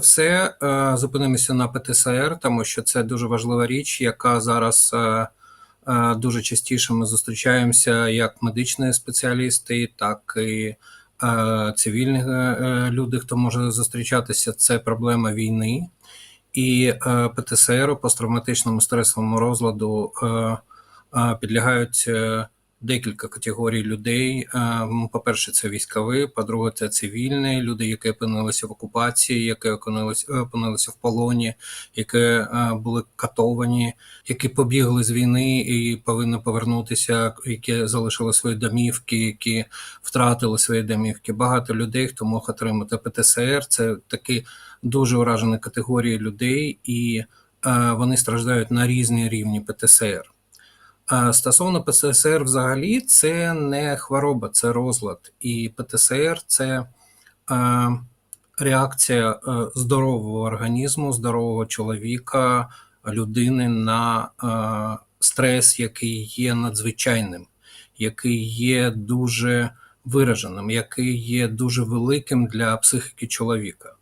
все, е, зупинимося на ПТСР, тому що це дуже важлива річ, яка зараз е, е, дуже частіше ми зустрічаємося як медичні спеціалісти, так і цивільні люди, хто може зустрічатися. Це проблема війни. І ПТСР посттравматичному стресовому розладу підлягають декілька категорій людей. Е, По-перше, це військові, по-друге, це цивільні люди, які опинилися в окупації, які опинилися, опинилися в полоні, які е, були катовані, які побігли з війни і повинні повернутися, які залишили свої домівки, які втратили свої домівки. Багато людей, хто мог отримати ПТСР, це такі дуже уражені категорії людей, і е, вони страждають на різні рівні ПТСР. Стосовно ПТСР, взагалі, це не хвороба, це розлад. І ПТСР це е, реакція е, здорового організму, здорового чоловіка, людини на е, стрес, який є надзвичайним, який є дуже вираженим, який є дуже великим для психіки чоловіка.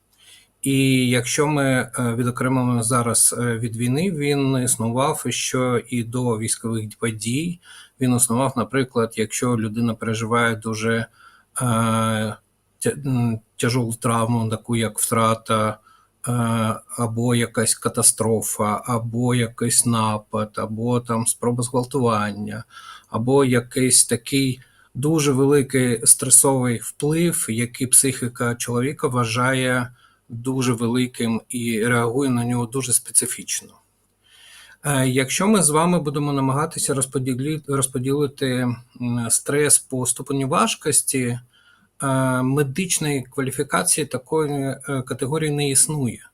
І якщо ми е, відокремимо зараз е, від війни, він існував ще і до військових подій. Він існував, наприклад, якщо людина переживає дуже е, тя- тяжку травму, таку як втрата, е, або якась катастрофа, або якийсь напад, або там спроба зґвалтування, або якийсь такий дуже великий стресовий вплив, який психіка чоловіка вважає дуже великим і реагує на нього дуже специфічно. Е, Якщо ми з вами будемо намагатися розподілити стрес по ступеню важкості, е, медичної кваліфікації такої е, категорії не існує.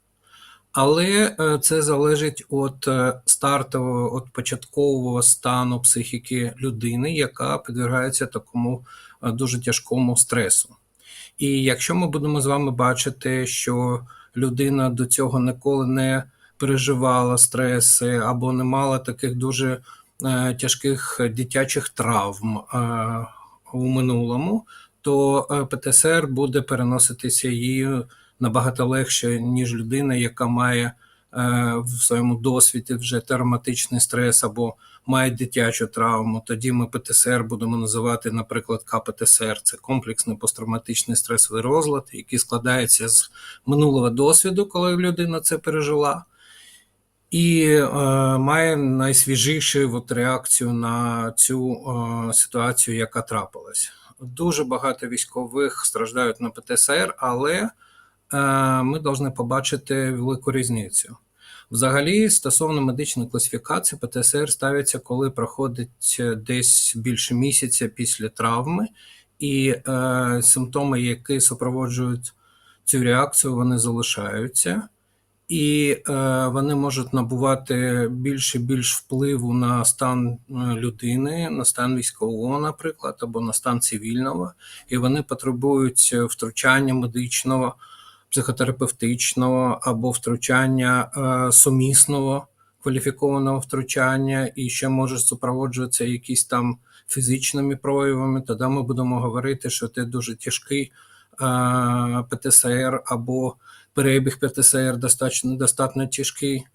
Але це залежить від стартового, від початкового стану психіки людини, яка підвергається такому дуже тяжкому стресу. І якщо ми будемо з вами бачити, що людина до цього ніколи не переживала стреси або не мала таких дуже е, тяжких дитячих травм е, у минулому, то е, ПТСР буде переноситися її набагато легше, ніж людина, яка має в своєму досвіді вже травматичний стрес або має дитячу травму. Тоді ми ПТСР будемо називати, наприклад, КПТСР. Це комплексний посттравматичний стресовий розлад, який складається з минулого досвіду, коли людина це пережила. І е, має найсвіжішу от реакцію на цю е, ситуацію, яка трапилась. Дуже багато військових страждають на ПТСР, але е, ми повинні побачити велику різницю. Взагалі, стосовно медичної класифікації, ПТСР ставиться, коли проходить десь більше місяця після травми, і е, симптоми, які супроводжують цю реакцію, вони залишаються. І е, вони можуть набувати більше більш впливу на стан е, людини, на стан військового, наприклад, або на стан цивільного, і вони потребують втручання медичного, психотерапевтичного або втручання е, сумісного кваліфікованого втручання, і ще може супроводжуватися якісь там фізичними проявами. Тоді ми будемо говорити, що це дуже тяжкий е, ПТСР або перебіг ПТСР достатньо, достатньо тяжкий,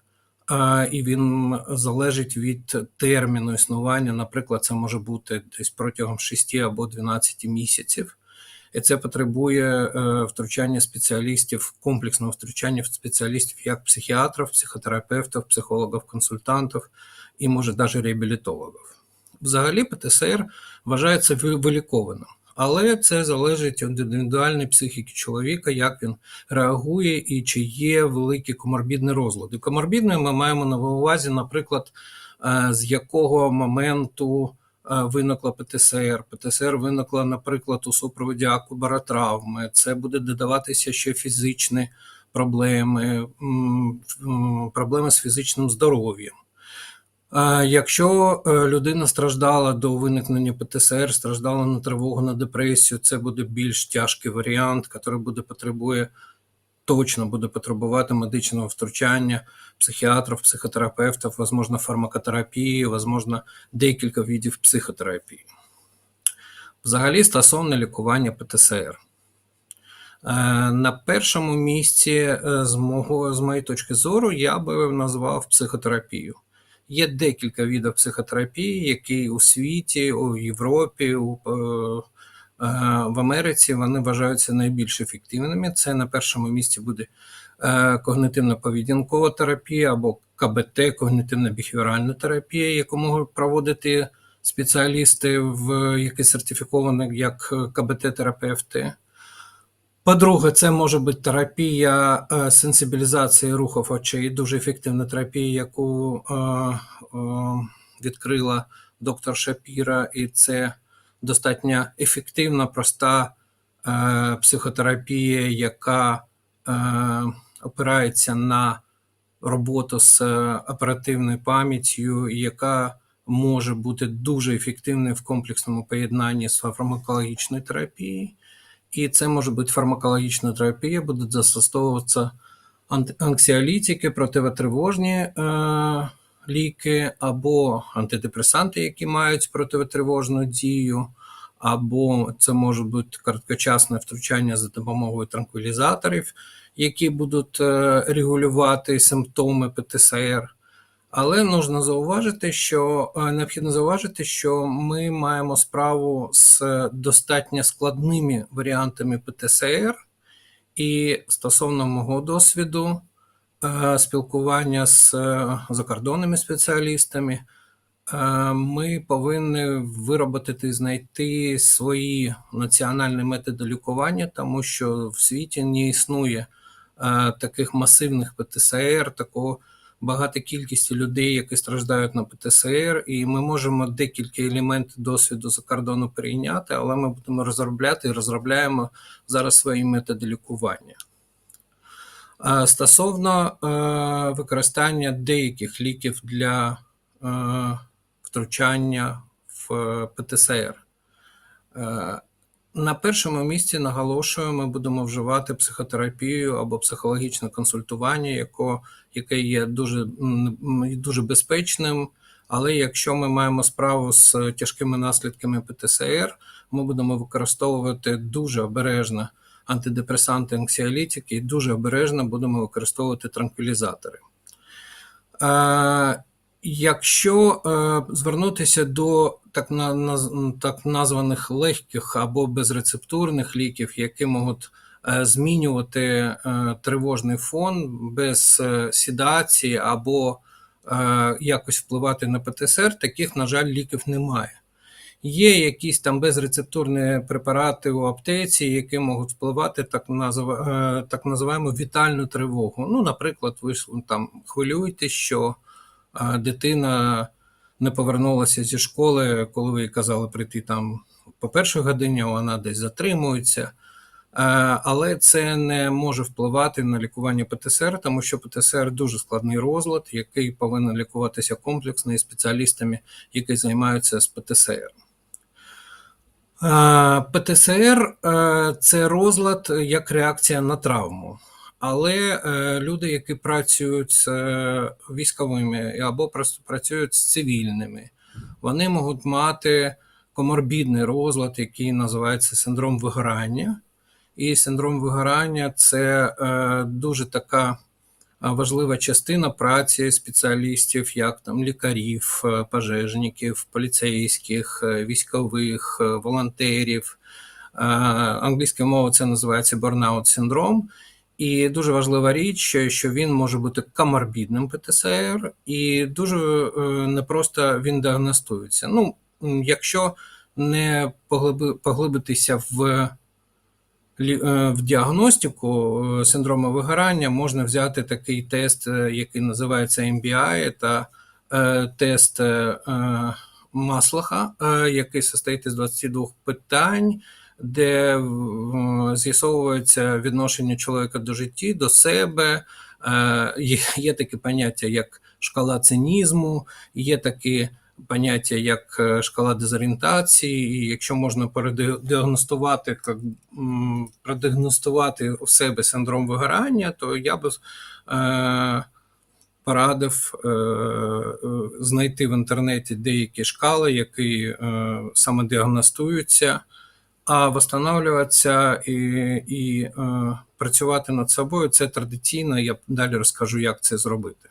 і він залежить від терміну існування. Наприклад, це може бути десь протягом 6 або 12 місяців. І це потребує е, втручання спеціалістів, комплексного втручання спеціалістів як психіатрів, психотерапевтів, психологів, консультантів і, може, навіть реабілітологів. Взагалі, ПТСР вважається ви- вилікованим. Але це залежить від індивідуальної психіки чоловіка, як він реагує і чи є великі коморбідні розлади. Коморбідною ми маємо на увазі, наприклад, е, з якого моменту виникла ПТСР. ПТСР виникла, наприклад, у супроводі акубаротравми. Це буде додаватися ще фізичні проблеми, проблеми з фізичним здоров'ям. Е, Якщо е, людина страждала до виникнення ПТСР, страждала на тривогу, на депресію, це буде більш тяжкий варіант, який буде потребує точно буде потребувати медичного втручання психіатрів, психотерапевтів, можливо, фармакотерапії, можливо, декілька видів психотерапії. Взагалі, стосовно лікування ПТСР. На першому місці, е, з мого з моєї точки зору, я би назвав психотерапію. Є декілька видів психотерапії, які у світі, у Європі, у, е, е, в Америці вони вважаються найбільш ефективними. Це на першому місці буде е, когнитивно-поведінкова терапія або КБТ, когнитивно-біхевіоральна терапія, яку можуть проводити спеціалісти, в які сертифіковані як КБТ-терапевти. По-друге, це може бути терапія е, сенсибілізації рухів очей, дуже ефективна терапія, яку е, е, відкрила доктор Шапіра, і це достатньо ефективна, проста е, психотерапія, яка е, опирається на роботу з е, оперативною пам'яттю, яка може бути дуже ефективною в комплексному поєднанні з фармакологічною терапією. І це може бути фармакологічна терапія, будуть застосовуватися анксіолітики, противотривожні е, ліки, або антидепресанти, які мають противотривожну дію, або це може бути короткочасне втручання за допомогою транквілізаторів, які будуть е, регулювати симптоми ПТСР. Але нужно зауважити, що е, необхідно зауважити, що ми маємо справу з достатньо складними варіантами ПТСР, і стосовно мого досвіду е, спілкування з е, закордонними спеціалістами, е, ми повинні виробити і знайти свої національні методи лікування, тому що в світі не існує е, таких масивних ПТСР, такого багата кількість людей, які страждають на ПТСР, і ми можемо декілька елементів досвіду за кордону перейняти, але ми будемо розробляти і розробляємо зараз свої методи лікування. Е, Стосовно е, використання деяких ліків для е, втручання в ПТСР. На першому місці наголошую, ми будемо вживати психотерапію або психологічне консультування, яко, яке є дуже, дуже безпечним. Але якщо ми маємо справу з тяжкими наслідками ПТСР, ми будемо використовувати дуже обережно антидепресанти, анксіолітики і дуже обережно будемо використовувати транквілізатори. Е, Якщо е, звернутися до так, на, наз- так названих легких або безрецептурних ліків, які можуть е, змінювати е, тривожний фон без е, седації або е, якось впливати на ПТСР, таких, на жаль, ліків немає. Є якісь там безрецептурні препарати у аптеці, які можуть впливати так, назив, е, так називаємо вітальну тривогу. Ну, наприклад, ви ж там хвилюєтесь, що дитина не повернулася зі школи, коли ви їй казали прийти там по першій годині, вона десь затримується. Е, Але це не може впливати на лікування ПТСР, тому що ПТСР дуже складний розлад, який повинен лікуватися комплексно і спеціалістами, які займаються з ПТСР. Е, ПТСР е, це розлад як реакція на травму. Але е, люди, які працюють з військовими або просто працюють з цивільними, вони можуть мати коморбідний розлад, який називається синдром вигорання. І синдром вигорання це дуже така важлива частина праці спеціалістів, як там лікарів, е, пожежників, поліцейських, е, військових, е, волонтерів. Англійською мовою це називається burnout синдром. І дуже важлива річ, що він може бути коморбідним ПТСР, і дуже непросто він діагностується. Ну, якщо не поглиби- поглибитися в, в діагностику е, синдрому вигорання, можна взяти такий тест, е, який називається MBI, е, тест е, е, Маслаха, е, який состоїть із 22 питань де е, з'ясовується відношення чоловіка до житті, до себе. Е, Є, таке поняття, як шкала цинізму, є таке поняття, як е, шкала дезорієнтації. І якщо можна продіагностувати, як, продіагностувати у себе синдром вигорання, то я би е, порадив е, знайти в інтернеті деякі шкали, які е, самодіагностуються. А восстанавливатися і, і е, працювати над собою це традиційно. Я далі розкажу, як це зробити.